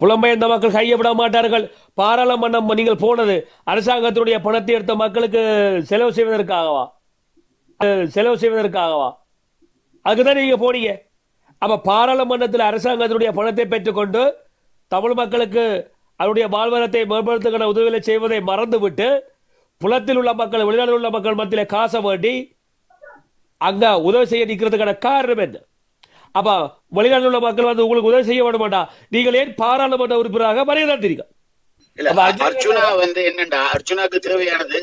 புலம்பெயர்ந்த மக்கள் கையப்பட மாட்டார்கள். பாராளுமன்றம் நீங்கள் போனது அரசாங்கத்தினுடைய பணத்தை எடுத்த மக்களுக்கு செலவு செய்வதற்காகவா? செலவு செய்வதற்காகவா? அதுக்குதான் நீங்க போனீங்க. அப்ப பாராளுமன்றத்தில் அரசாங்கத்தினுடைய பணத்தை பெற்றுக்கொண்டு தமிழ் மக்களுக்கு அவருடைய வாழ்வாதாரத்தை மேம்படுத்துகிற உதவிகளை செய்வதை மறந்துவிட்டு புலத்தில் உள்ள மக்கள் வெளிநாட்டில் உள்ள மக்கள் மத்தியில் காசை வேண்டி அங்க உதவி செய்ய நிற்கிறதுக்கான காரணம் என்ன? அப்ப வெளிநாட்டில் உள்ள மக்கள் வந்து உங்களுக்கு உதவி செய்ய விட மாட்டா நீங்கள் ஏன் பாராளுமன்ற உறுப்பினராக அப்ப அர்ஜுனா- வந்து என்னண்டா? அர்ஜுனாக்கு தேவையானது?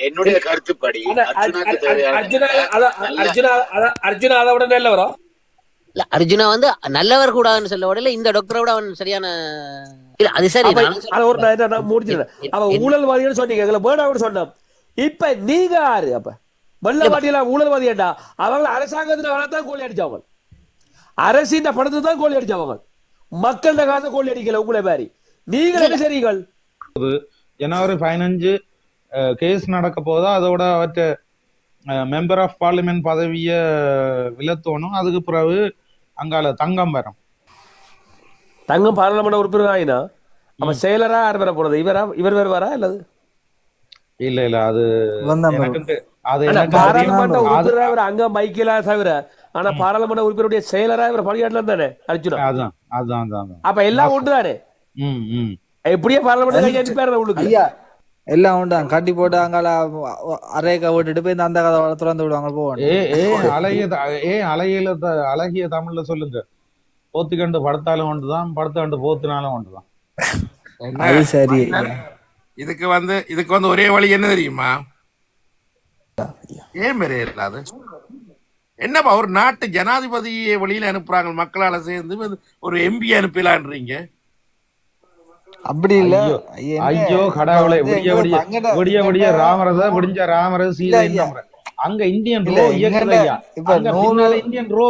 என்னுடைய கருத்துப்படி அர்ஜுனா அதை விட நல்லவரா? இல்ல அர்ஜுனா வந்து நல்லவர் கூடாதுன்னு சொல்ல விடல இந்த டாக்டரோட அவன் சரியான இல்ல அது சரி முடிச்சிடுறேன் அவன் ஊழல்வாதிகள் சொன்னீங்க எங்களை சொன்னோம். இப்ப நீங்க யாரு அப்ப? வெள்ளவாதிகளா ஊழல்வாதியாண்டா அவங்க அரசாங்கத்துல தான் கோழி அடிச்சவங்க. அரசின் பணத்தை தான் கோழி அடிச்சவங்க மக்கள்கிட்ட காசை கோழி அடிக்கல உங்களை மாதிரி. நீங்கள் என்ன செய்றீங்கள் ஜனவரி பதினஞ்சு கேஸ் நடக்க போதா அதோட அவற்ற மெம்பர் ஆஃப் பார்லிமெண்ட் பதவிய விலத்தோணும். அதுக்கு பிறகு அங்கால தங்கம் வரும். தங்கம் பாராளுமன்ற உறுப்பினர் ஆயினா? அப்ப செயலரா யார் வர போறது? இவரா இவர் வேற வரா இல்லது? இல்ல இல்ல அது அது பாராளுமன்ற உறுப்பினரா அங்க மைக்கேலா தவிர ஆனா பாராளுமன்ற உறுப்பினருடைய செயலரா இவர் பணியாற்றலாம் தானே அர்ஜுனா? அதான் அதான். அப்ப எல்லாம் ஒன்று தானே ம் ம். எப்படியே பாராளுமன்ற கையை அனுப்பியாரு உங்களுக்கு? ஐயா எல்லாம் உண்டான் கட்டி போட்டு அங்கால அரைக்க விட்டுட்டு போய் இந்த அந்த கதை திறந்து விடுவாங்க போவாங்க ஏ ஏ அழகிய ஏ தமிழ்ல சொல்லுங்க. போத்தி கண்டு படுத்தாலும் ஒன்றுதான் படுத்து கண்டு போத்தினாலும் ஒன்றுதான். அது சரி. இதுக்கு வந்து இதுக்கு வந்து ஒரே வழி என்ன தெரியுமா? ஏன் மேரே இல்லாது? என்னப்பா ஒரு நாட்டு ஜனாதிபதியை வெளியில அனுப்புறாங்க மக்களால சேர்ந்து ஒரு எம்பி அனுப்பலான்றீங்க? அப்படி இல்ல. ஐயோ, ஐயா, என்ன? ஐயோ கடவுளே விடிய விடிய விடிய விடிய ராமரத விடிஞ்ச ராமரத இல்ல சீதை அங்க இந்தியன் ரோ இயக்குதையா இப்ப நூறு- இந்தியன் ரோ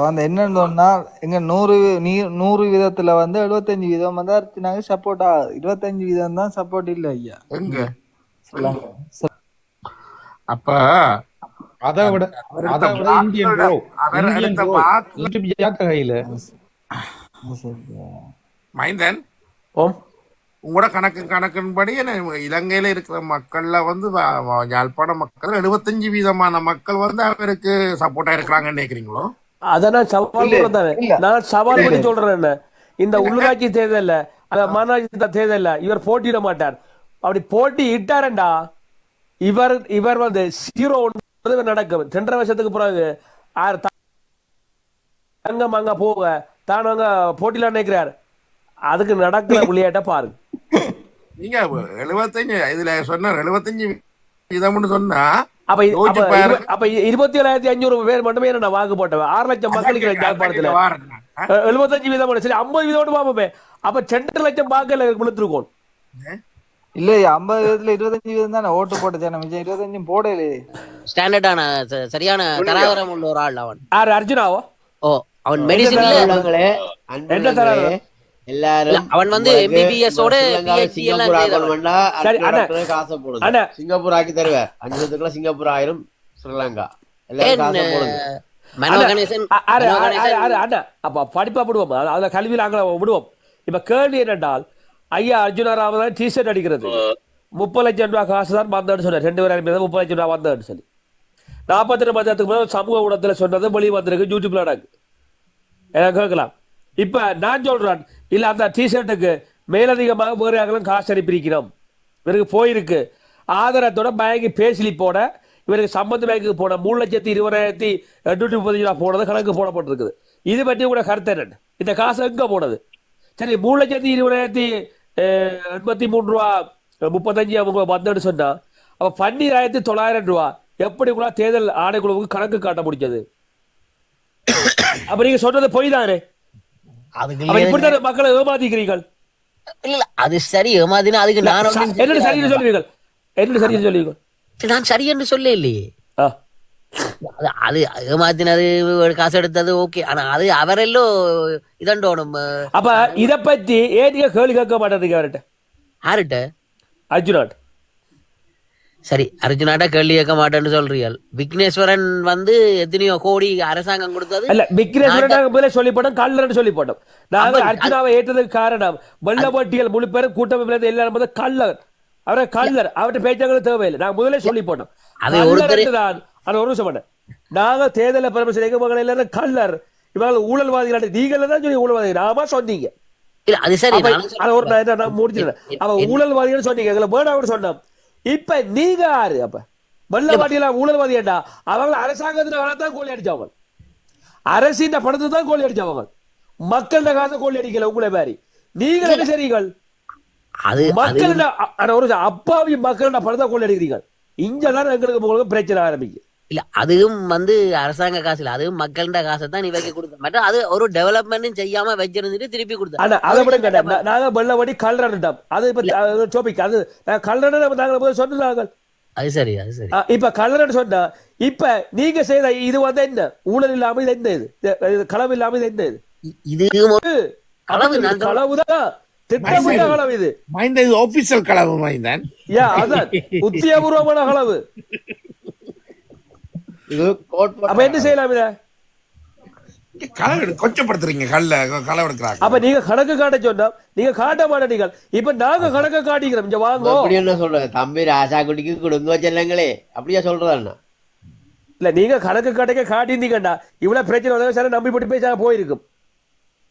வந்து என்னன்னு சொன்னா எங்க நூறு நீ- நூறு விதத்துல வந்து எழுபத்தஞ்சு வீதம் வந்து அர்ச்சனாக்கு சப்போர்ட் ஆகுது இருபத்தஞ்சு வீதம் தான் சப்போர்ட் இல்ல ஐயா. எங்க? சொல்லுங்க. அப்ப அதை விட அதை விட இந்தியன் ரோ வாக்குகள் அவர் இந்தியன் கையில? மைந்தன் ஓம். உங்களோட கணக்கு கணக்கின்படி இலங்கையில இருக்கிற மக்கள்ல வந்து யாழ்ப்பாண மக்கள் எழுபத்தஞ்சு வீதமான மக்கள் வந்து அவருக்கு சப்போர்ட்டா இருக்கிறாங்கன்னு நினைக்கிறீங்களோ அத நான் சவால் தானே. நான் சவால் பண்ணி சொல்றேன் என்ன? இந்த உள்ளூராட்சி தேர்தல்ல அந்த மாநகராட்சி தேர்தல்ல இவர் போட்டியிட மாட்டார். அப்படி போட்டி இட்டாரண்டா இவர் இவர் வந்து ஜீரோ நடக்கும். ரெண்டரை வருஷத்துக்கு பிறகு த- தங்கம் அங்க போக தான் அங்க போட்டியில நினைக்கிறார். அதுக்கு நடக்கிற விளையாட்ட பாருங்க. நீங்க எழுபத்தஞ்சு இதுல சொன்ன எழுபத்தஞ்சு வீதம்னு சொன்னா அப்ப அப்ப இருபத்தி ஏழாயிரத்தி அஞ்சூறு பேர் மட்டுமே என்ன வாக்கு போட்டவன் ஆறு லட்சம் மக்களுக்கு நான். ஆ? எழுபத்தஞ்சு வீதம் சரி ஐம்பது வீதம் பாப்போமே அப்ப ரெண்டு லட்சம் வாக்குல விழுத்திருக்கோம் இல்ல ஐம்பது விதத்துல இருபத்தஞ்சு வீதம் தானே ஓட்டு போட்ட ஜனம் மிச்சம்? இருபத்தஞ்சும் போடலையே. ஸ்டாண்டர்டான சரியான தராதரம் உள்ள ஒரு ஆள் அவன். யாரு அர்ஜுனாவோ? ஓ அவன் மெடிசின்ல உள்ளவங்களே என்ன? எல்லாரும் அவன் வந்து MBBS ஓட சிங்கப்பூர். டாக்டருக்கு காசை போடுங்க. சிங்கப்பூர் ஆக்கி தருவேன் அஞ்சு வருஷத்துக்குள்ள சிங்கப்பூர் ஆயிரும் ஸ்ரீலங்கா. எல்லாரும் காசை போடுங்க. படிப்பா விடுவோம் அது- அதுல கல்வியில் அங்க விடுவோம். இப்ப கேள்வி என்னென்றால் ஐயா அர்ஜுனா ராமதான் டிஷர்ட் அடிக்கிறது. முப்பது லட்சம் ரூபாய் காசு தான் வந்தேன்னு சொன்னார். ரெண்டு பேரும் அனுப்பியது முப்பது லட்சம் ரூபாய் வந்தேன்னு சொல்லி. நாற்பத்தி ரெண்டு மணி முதல் சமூக ஊடகத்துல சொன்னது வெளியே வந்திருக்கு யூடியூப்ல நடக்கு எனக்கு கேட்கலாம். இப்ப நான் சொல்றேன் இல்ல அந்த டிஷர்ட்டுக்கு மேலதிகமாக வேறு யாருக்கும் காசு அனுப்பியிருக்கிறோம். இவருக்கு போயிருக்கு. ஆதாரத்தோட பேங்க் பேசிலி போட இவருக்கு சம்பந்த பேங்க்குக்கு போன மூணு லட்சத்தி இருபதாயிரத்தி எட்நூற்றி முப்பத்தஞ்சு ரூபா போனது கணக்கு போடப்பட்டிருக்குது. இது பற்றி கூட கருத்து என்ன இந்த காசு எங்க போனது? சரி மூணு லட்சத்தி இருபதாயிரத்தி எண்பத்தி மூணு ரூபா முப்பத்தஞ்சு அவங்க வந்தேன்னு சொன்னா அப்ப பன்னிராயிரத்தி தொள்ளாயிரம் ரூபா. எப்படி கூட தேர்தல் ஆணைக்குழுவுக்கு கணக்கு காட்ட முடிஞ்சது? அப்ப நீங்க சொன்னது பொய் தானே இப்படித்தான் மக்களை ஏமாத்திக்கிறீர்கள்? இல்ல அது சரி ஏமாதினா அதுக்கு நான் என்னன்னு சரின்னு சொல்லுவீர்கள். என்னன்னு சரின்னு சொல்லுவீர்கள். நான் சரி என்று சொல்ல இல்லையே. அது ஏமாத்தினது காசு எடுத்தது ஓகே ஆனா அது அவரெல்லோ இதண்டோணும் அப்ப இத பத்தி ஏன் நீங்க கேள்வி கேட்க மாட்டேறீங்க அவர்கிட்ட? யாருட்ட அர்ஜுனாட் சரி அர்ஜுனாட்ட கேள்வி கேட்க மாட்டேன்னு சொல்றீர்கள். விக்னேஸ்வரன் வந்து எத்தனையோ கோடி அரசாங்கம் கொடுத்தது. அல்ல விக்னேஸ்வரன் நாங்க- முதல்ல சொல்லி போட்டோம் கல்லர்னு சொல்லி போட்டோம் நாங்க அர்ச்சனாவை ஏற்றதுக்கு காரணம் வெள்ளப்பட்டியல் முழு பேரும் கூட்டமைப்பில் எல்லாரும் வந்து கல்லர் அவரை கல்லர் அவர்கிட்ட பேச்சாங்களும் தேவையில்லை. நாங்க முதல்ல சொல்லி போட்டோம் அது ஒருத்தரே- அது ஒரு நிமிஷம் பண்ணேன் நாங்க தேர்தல பரமேஸ்வரன் எங்க மகள் எல்லாரும் கல்லர் இவங்க ஊழல்வாதிகள் நீங்கள் தான் சொல்லி ஊழல்வாதிகள் நாம சொன்னீங்க. இல்ல அது சரி ஒரு நான் முடிச்சிடுறேன் அவ ஊழல்வாதிகள் சொன்னீங்க. எங்களை வேணாம்னு சொன்னோம். இப்ப நீங்க யாரு அப்ப? வெள்ளவாட்டியெல்லாம் ஊழல்வாதியண்டா அவங்க அரசாங்கத்துல தான் கோழி அடிச்சவங்க அரசின் பணத்தை தான் கோழி அடிச்சவங்க மக்கள்கிட்ட காசை கோழி அடிக்கல உங்களை மாதிரி. நீங்கள் என்ன செய்றீங்கள் மக்கள் ஒரு அப்பாவி மக்கள் பணத்தை கோழி அடிக்கிறீங்க இங்கதான் எங்களுக்கு உங்களுக்கு பிரச்சனை ஆரம்பிக்கும் இல்ல அதுவும் வந்து அரசாங்க காசு இல்ல அதுவும் மக்கள்கிட்ட காசை தான் இவைக்கு கொடுத்த மட்டும் அது ஒரு டெவலப்மெண்ட்டும் செய்யாம வச்சிருந்துட்டு திருப்பி கொடுத்த ஆனா அதை விட கேட்டேன் நா- நாங்க வெள்ளவாடி கல்றன்ட்டோம் அது இப்ப டோபிக் அது கல்றன்னு நாங்க முதல்ல சொன்னாங்க அது சரி அது சரி. இப்ப கல்லறன்னு சொன்னா இப்ப நீங்க செய்த இது வந்து என்ன? ஊழல் இல்லாம இது என்ன இது? களவு இல்லாம இது என்ன இது? இது. களவுதான் திட்டமிட்ட களவு இது. மைந்த இது ஆபீஷியல் களவு மைந்தன். ஏன் அதான். உத்தியபூர்வமான களவு. இது கோட் அப்ப என்ன செய்யலாம் இத கொச்சப்படுத்துறீங்க கல்ல எடுக்கிறாங்க. அப்ப நீங்க கணக்கு காட்ட சொன்னா நீங்க காட்ட மாட்டீங்க இப்ப நாங்க கணக்கு காட்டிக்கிறோம் இங்க வாங்கோ. அப்படி என்ன சொல்ற? தம்பி ராசா குட்டிக்கு கொடுங்க செல்லங்களே அப்படியா சொல்றதா இல்ல நீங்க கணக்கு காட்டக்க காட்டியிருந்தீங்கடா. இவ்வளவு பிரச்சனை வந்தாலும் சரி நம்பி போட்டு பேசாம போயிருக்கும்.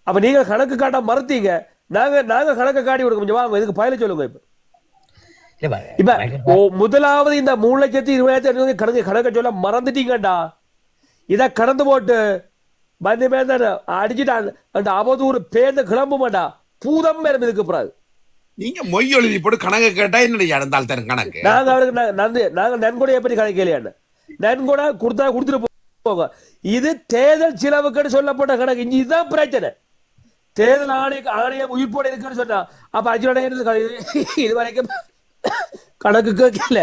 அப்ப நீங்க கணக்கு காட்ட மறுத்தீங்க. நாங்க நாங்க கணக்கு காட்டி கொடுக்கோம் இங்க வாங்க இதுக்கு பயல சொல்லுங்க இப்ப. இப்ப முதலாவது இந்த மூணு லட்சத்தி இருபதாயிரத்தி ஐநூறு கணக்கு கணக்க சொல்ல மறந்துட்டீங்கடா. இத கடந்து போட்டு வந்து மேந்த அடிச்சுட்டு அந்த- அந்த அவதூறு பேர்ந்து கிளம்ப மாட்டா பூதம் மேலும் இதுக்கு நீங்க மொய் எழுதி போட்டு கணக்கு கேட்டா என்னடி நடந்தால் தரும் கணக்கு? நாங்க அவருக்கு நா- நன்றி. நாங்க நன்கொடையை பற்றி கணக்கலையாண்டு நன்கொடை கொடுத்தா கொடுத்துட்டு போங்க. இது தேர்தல் செலவுக்குன்னு சொல்லப்பட்ட கணக்கு. இங்க இதுதான் பிரச்சனை. தேர்தல் ஆணைய ஆணையம் உயிர்ப்போட இருக்குன்னு சொன்னா. அப்ப அஞ்சு இது வரைக்கும் கணக்கு கேட்கல.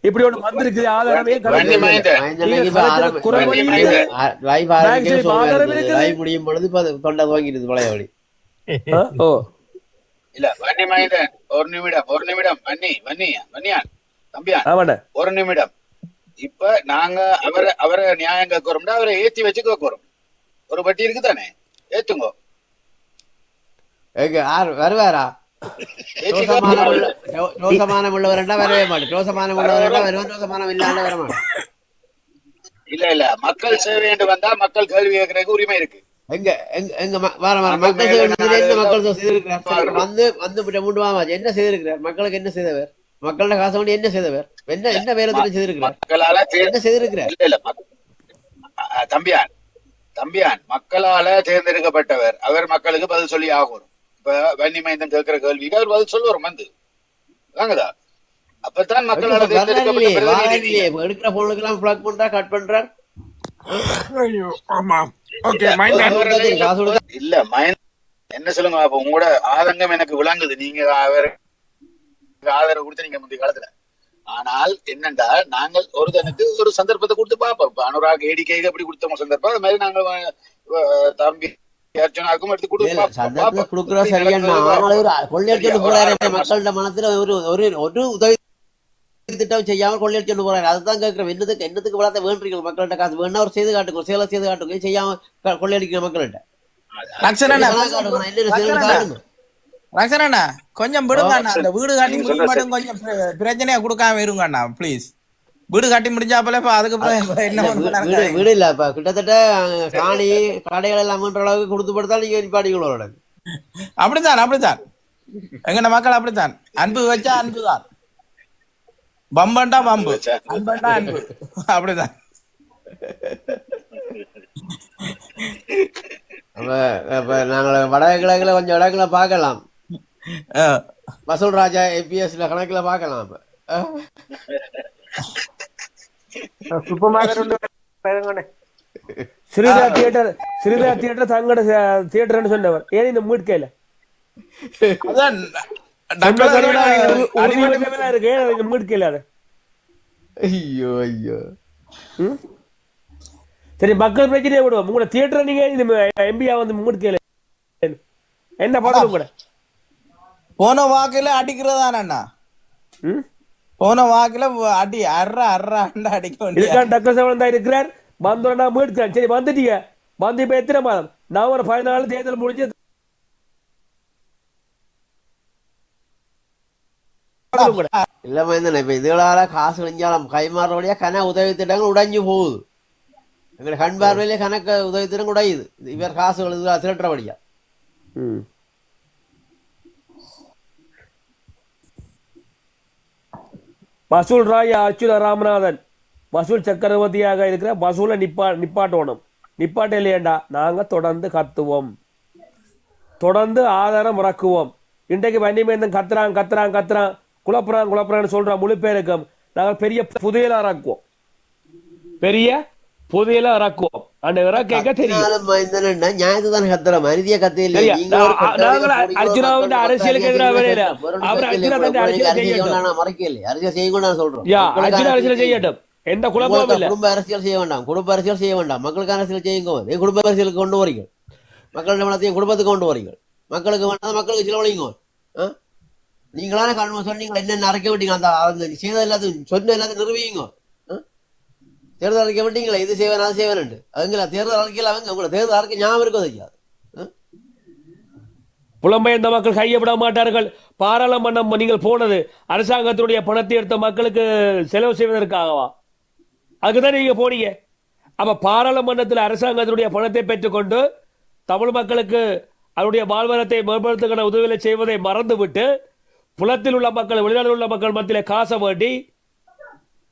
இப்படி ஒண்ணு வந்திருக்கு ஆதாரமே முடியும் பொழுது தொண்டை துவங்கிடுது பழையபடி ஆ, ஓ. இல்ல வன்னி மகேந்திரன் ஒரு நிமிடம் ஒரு நிமிடம். வன்னி வன்னி வன்னியான். தம்பியான். ஒரு நிமிடம். இப்ப நாங்க அவரை அவரை நியாயம் கேட்கிறோம்னா அவரை ஏத்தி வச்சு கேட்கிறோம் ஒரு வட்டி இருக்குதானே? ஏத்துங்க. வருவாரா? ரோசமானம் உள்ளவரண்டா வரவே மாட்டேன் ரோசமானம் உள்ளவரண்டா வருவான் ரோசமானம் வர மாட்டேன் இல்ல இல்ல மக்கள் சேவை என்று வந்தா மக்கள் கேள்வி கேட்கறதுக்கு உரிமை இருக்கு எங்க எங்க வர வர மக்கள் சேவை என்ன மக்கள் செய்திருக்கிறார் வந்து வந்து மூன்று மாமாச்சு என்ன செய்திருக்கிறார் மக்களுக்கு என்ன செய்தவர் மக்களோட காசை கொண்டு என்ன செய்தவர் என்ன என்ன வேறத்தில் செய்திருக்கிறார் மக்களால என்ன செய்திருக்கிறார் இல்ல இல்ல தம்பியான் தம்பியான் மக்களால தேர்ந்தெடுக்கப்பட்டவர் அவர் மக்களுக்கு பதில் சொல்லி ஆகணும் இப்ப வன்னி மைந்தன் கேட்கிற கேள்விக்கு அவர் பதில் சொல்லுவார் வந்து வாங்கதா? அப்பதான் இல்லையே. எடுக்கிற போனுக்கு எல்லாம் பிளாக் பண்றா? கட் பண்றார் இல்ல மயன் என்ன சொல்லுங்க அப்ப உங்களோட ஆதங்கம் எனக்கு விளங்குது. நீங்க அவர் ஆதரவு கொடுத்து நீங்க முந்தைய காலத்துல. ஆனால் என்னண்டா நாங்கள் ஒருத்தனுக்கு ஒரு சந்தர்ப்பத்தை கொடுத்து பார்ப்போம். அனுராக் ஏடிக்கைக்கு அப்படி கொடுத்தோம் சந்தர்ப்பம் அது மாதிரி நாங்கள் தம்பி அர்ச்சனாக்கும் எடுத்து கொடுத்து இல்ல, பார்ப்போம். சந்தர்ப்பம் பார்ப்போம். கொடுக்குறா எப்படி சரியான நடக்குது ஆனால் ஒரு கொள்ளையடிச்சு சரியா? போறாரு. மக்களோட மனத்துல ஒரு ஒரு ஒரு உதவி திட்டம் செய்யாம கொள்ளையடிச்சு போறாரு. அதுதான் கேட்கிறோம் என்னதுக்கு என்னத்துக்கு வளர்த்த வேண்டுறீங்க மக்கள்கிட்ட காசு? வேணா ஒரு செய்து காட்டுங்க. சேலை செய்து காட்டுங்க. செய்யாம கொள்ளையடிக்கிற மக்கள்கிட்ட. கொஞ்சம் விடுங்க அண்ணா. அந்த வீடு காட்டி நீங்க முடியும் சொன்னா மட்டும் கொஞ்சம் பிர- பிரச்சனையா கொடுக்காம இருங்க அண்ணா ப்ளீஸ் வீடு காட்டி முடிஞ்சாப்பல இப்ப அதுக்கு என்ன வீடு இல்ல இப்ப கிட்டத்தட்ட காணி கடைகள் எல்லாம் அளவுக்கு கொடுத்து படுத்தா நீங்க அப்படித்தான் அப்படித்தான். எங்கட மக்கள் அப்படித்தான். அன்பு வச்சா அன்பு தான். பம்பண்டா பம்பு அன்பண்டா அன்பு அப்படிதான் அப்ப வடகிழக்குல கொஞ்சம் இடங்களை பார்க்கலாம். வசூல் ராஜா ஏபிஎஸ்ல கணக்குல பார்க்கலாம் அப்ப. அஹ். ஸ்ரீதா தியேட்டர் ஸ்ரீதா தியேட்டர் தங்கட தியேட்டர்னு சொன்னவர் ஏன் இந்த மீட்கையில அதான் இருக்கு மீட்கையில அது ஐயோ ஐயோ ம்? சரி மக்கள் பிரச்சனையை விடுவோம் உங்களோட தியேட்டர் நீங்க இந்த எம்பியா வந்து மீட்கையில என்ன பதில் கூட போன வாக்குல அடிக்கிறதான அண்ணா ம் போன வாக்குல அடி அர்ற அர்றாண்டு அடிக்க இதுக்கான டக்கர் செவன் தான் இருக்கிறார் வந்தோட நான் மீட்கிறேன் சரி வந்துட்டீங்க. வந்து இப்ப எத்தனை மாதம்? நவம்பர் பதினாலு தேர்தல் முடிஞ்சு. இல்ல மைந்தன் இப்ப இதுகளால காசு கழிஞ்சாலும் கைமாறுறபடியா கன உதவி திட்டங்கள் உடைஞ்சு போகுது. எங்களை கண் பார்வையிலே கணக்கு உதவி திட்டம் உடையுது. இவர் காசு திரட்டுறபடியா ம். வசூல் ராய் அச்சுத ராமநாதன். வசூல் சக்கரவர்த்தியாக இருக்கிற வசூலை நிப்பா நிப்பாட்டணும். நிப்பாட்ட இல்லையாண்டா நாங்கள் தொடர்ந்து கத்துவோம். தொடர்ந்து ஆதாரம் இறக்குவோம். இன்றைக்கு வன்னிமேந்தன் கத்துறான் கத்துறான் கத்துறான். குழப்புறான் குழப்புறான்னு சொல்கிறான் முழு பேருக்கும் நாங்கள் பெரிய புதையலாக இறக்குவோம். பெரிய புதையலா இறக்குவோம் அந்த இறக்க தெரியும்? நாளும் மைந்தனா நியாயத்தை தானே கத்துற? மனிதிய கத்தையில நான் அர்ஜுனாவின் மக்கள் அரசியலுக்கு மக்கள் எதிராக. பொருள் அவர் அர்ஜுனா தன் அரசியலை செய்யட்டும். மறைக்கல அரசியல் செய்ய வேண்டாம். சொல்றோம் அர்ஜுன அரசியலை செய்யட்டும் எந்த குழப்பமும் இல்ல. குடும்ப அரசியல் செய்ய வேண்டாம். குடும்ப அரசியல் செய்ய வேண்டாம். மக்களுக்கான அரசியல் செய்யுங்க. குடும்ப அரசியலுக்கு கொண்டு வரீங்க மக்களுடைய வளத்தையும் குடும்பத்துக்கு கொண்டு வரீங்க மக்களுக்கு வேண்டாம் மக்களுக்கு செலவழிங்க? நீங்களான காரணம் சொன்னீங்க என்னென்ன அரைக்க விட்டீங்க அந்த செய்த எல்லாத்தையும் சொன்ன எல்லாத்தையும் நிறுவிங்க ஆ? தேர்தல் அழைக்க மாட்டீங்களா இது செய்வேன் அது செய்வேன் அதுங்களா தேர்தல் அழைக்கல அவங்க உங்களை தேர்தல் அழைக்க ஞாபகம் இருக்கும் ஐயா புலம்பெயர்ந்த மக்கள் கையப்பட மாட்டார்கள். பாராளுமன்றம் நீங்கள் போனது அரசாங்கத்தினுடைய பணத்தை எடுத்த மக்களுக்கு செலவு செய்வதற்காகவா? அதுக்குதான் நீங்க போனீங்க. அப்ப பாராளுமன்றத்தில் அரசாங்கத்தினுடைய பணத்தை பெற்றுக்கொண்டு தமிழ் மக்களுக்கு அவருடைய வாழ்வரத்தை மேம்படுத்துகிற உதவிகளை செய்வதை மறந்துவிட்டு புலத்தில் உள்ள மக்கள் வெளிநாட்டில் உள்ள மக்கள் மத்தியில் காசை வேண்டி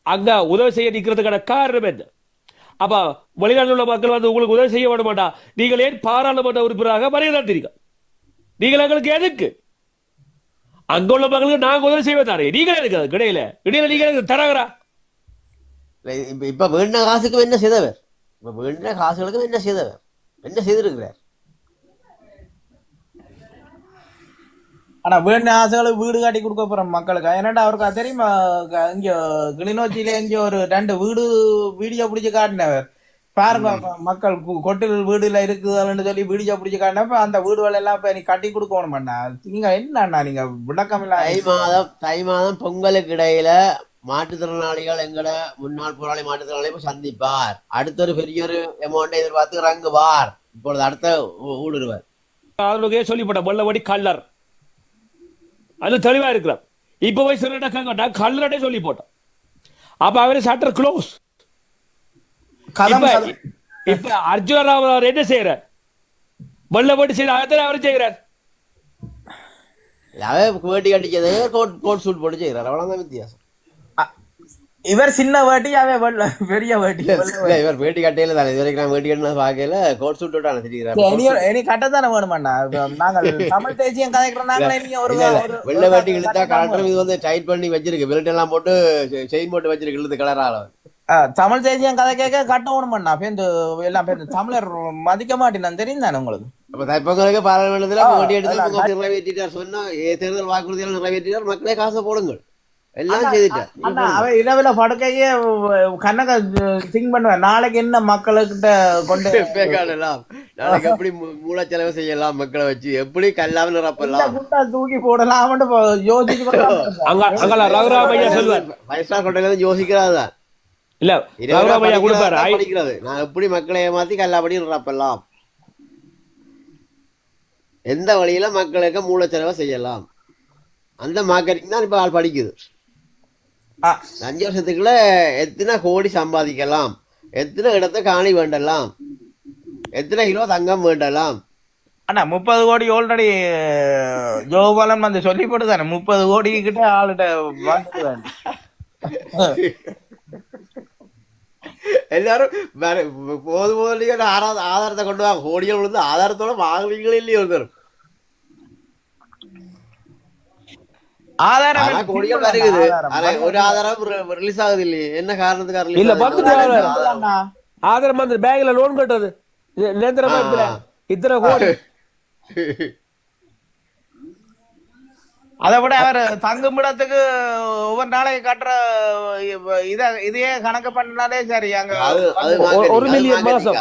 அங்க உதவி செய்ய நிற்கிறதுக்கான காரணம் என்ன? அப்ப வெளிநாட்டில் உள்ள மக்கள் வந்து உங்களுக்கு உதவி செய்ய விட மாட்டா நீங்கள் ஏன் பாராளுமன்ற உறுப்பினராக வரையறுத்தீர்கள் நீங்கள் எங்களுக்கு எதுக்கு? அங்க உள்ள மக்களுக்கு நாங்க உதவி செய்வதாரே நீங்கள் எதுக்கு அதுக்கு இடையில? இடையில நீங்க எனக்கு தராங்கரா இப்ப வேண்டின காசுக்கும் என்ன செய்தவர்? இப்ப வேண்டின காசுகளுக்கும் என்ன செய்தவர்? என்ன செய்திருக்கிறார்? ஆனா வேண்டிய ஆசைகளுக்கு வீடு கட்டி கொடுக்க போறோம் மக்களுக்கு. ஏன்னாடா அவருக்கு தெரியுமா? இங்க கிளிநொச்சியில இங்க ஒரு ரெண்டு வீடு வீடியோ பிடிச்சு காட்டினவர் பாருங்க மக்கள் கொட்டில் வீடுல இருக்குதுன்னு சொல்லி வீடியோ பிடிச்சு காட்டினப்ப அந்த வீடுகள் எல்லாம் இப்ப நீ கட்டி கொடுக்கணும் அண்ணா. நீங்க என்னண்ணா நீங்க விளக்கம் தை இல்ல மாதம் தை மாதம் பொங்கலுக்கு இடையில மாற்றுத்திறனாளிகள் எங்கட முன்னாள் போராளி மாற்றுத்திறனாளி சந்திப்பார். அடுத்த ஒரு பெரிய ஒரு அமௌண்ட்டை எதிர்பார்த்து இறங்குவார். இப்பொழுது அடுத்த ஊடுருவர். அவர்களுக்கே சொல்லிப்பட்ட வெள்ளவடி கல்லர் அது தெளிவா இருக்கிறார். இப்ப போய் சொல்லிட்டா கல்லரடே சொல்லி போட்டோம் அப்ப அவரு சட்டர் க்ளோஸ் இப்ப அர்ஜுன ராமன் அவர் என்ன செய்யறார் வெள்ளவடி செய்யற அதைத்தான் அவர் செய்கிறார் வேட்டி கட்டிச்சது கோட் கோட் சூட் போட்டு செய்கிறார் அவ்வளவுதான் வித்தியாசம். இவர் சின்ன வேட்டி அவன் பெரிய வேட்டி. இவர் வேட்டி கட்டையில தானே இது வரைக்கும் நான் வேட்டி கட்டின பார்க்கல கோட் சூட் விட்டான தெரியுறாரு இனி கட்டத்தானே வேணுமாண்ணா? இப்ப நாங்கள் தமிழ் தேசியம் கதைக்கிறோம் நாங்களே நீங்க ஒரு வெள்ளை வேட்டி இழுத்தா கலெக்டர் இது வந்து டைட் பண்ணி வச்சிருக்கு. பெல்ட் எல்லாம் போட்டு செயின் போட்டு வச்சிருக்கு இழுத்து கலரால தமிழ் தேசியம் கதை கேட்க கட்ட வேணுமாண்ணா? பேருந்து எல்லாம் பேருந்து தமிழர் மதிக்க மாட்டேன் தெரியும் தானே உங்களுக்கு? அப்ப தைப்பொங்கலுக்கு பாராளுமன்றத்துல வேட்டி நிறைவேற்றிட்டார் சொன்னா தேர்தல் வாக்குறுதிகள் நிறைவேற்றிட்டார் மக்களே காசை போடுங்கள். எல்லாம் செய்துட்டார் அண்ணா அவன் இரவுல படுக்கையே கண்ணக திங்க் பண்ணுவேன். நாளைக்கு என்ன மக்களுக்கிட்ட கொண்டு பேக்காடலாம். நாளைக்கு எப்படி மூலச்செலவு செய்யலாம் மக்களை வச்சு? எப்படி கல்லாம இந்த நிரப்பலாம் தூக்கி போடலாம்னு இப்போ யோசிச்சு அங்கல ரகுராமையா ஸ்டார் ஹோட்டல்ல இருந்து யோசிக்கிறாதான் இல்ல ரகுராமையா கொடுப்பாரு. நான் எப்படி மக்களை ஏமாத்தி கல்லாபடி நிரப்பலாம்? எந்த வழியில மக்களுக்கு மூலச்செலவை செய்யலாம்? அந்த மார்க்கெட்டிங் தான் இப்ப ஆள் படிக்குது. ஆ, அஞ்சு வருஷத்துக்குள்ள எத்தனை கோடி சம்பாதிக்கலாம்? எத்தனை இடத்தை காணி வேண்டலாம்? எத்தனை கிலோ தங்கம் வேண்டலாம்? அண்ணா முப்பது கோடி ஆல்ரெடி ஜோபாலன் வந்து சொல்லி போட்டுதானே முப்பது கோடி கிட்ட ஆளுகிட்ட எல்லாரும் போது ஆறாவது ஆதாரத்தை கொண்டு வாங்க கோடிகள் விழுந்து ஆதாரத்தோட வாங்குவீங்களே இல்லையோ ஆதாரம்? கோடிகள் வருகுது ஒரு ஆதாரம் ரிலீஸ் ஆகுது இல்லையே என்ன காரணத்துக்காக release இல்ல, ஆதாரம் வந்து பேங்க்ல லோன் கட்டுறது. இது நேந்திர ஆ. பேங்க்ல இத்தனை கோடி. அதை விட அவர் தங்குமிடத்துக்கு ஒவ்வொரு நாளைக்கு கட்டுற இத இதையே கணக்கு பண்ணினாலே சரி அங்க ஒரு- marketing மாசம்.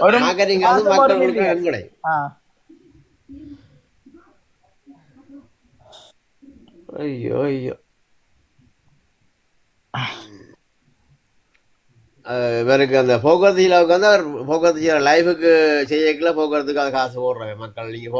ஒரு marketing காசு மாசம் ஒரு மக்கள் கொடுக்குற million. நன்கொடை ஆ. ஐயோ ஐயோ ah. eh, இவருக்கு அந்த போக்குவரத்து சீலாவுக்கு வந்து அவர் போக்குவரத்து சீலா லைஃபுக்கு செய்யக்கல போக்குவரத்துக்கு அது காசு போடுறாங்க மக்கள். நீங்க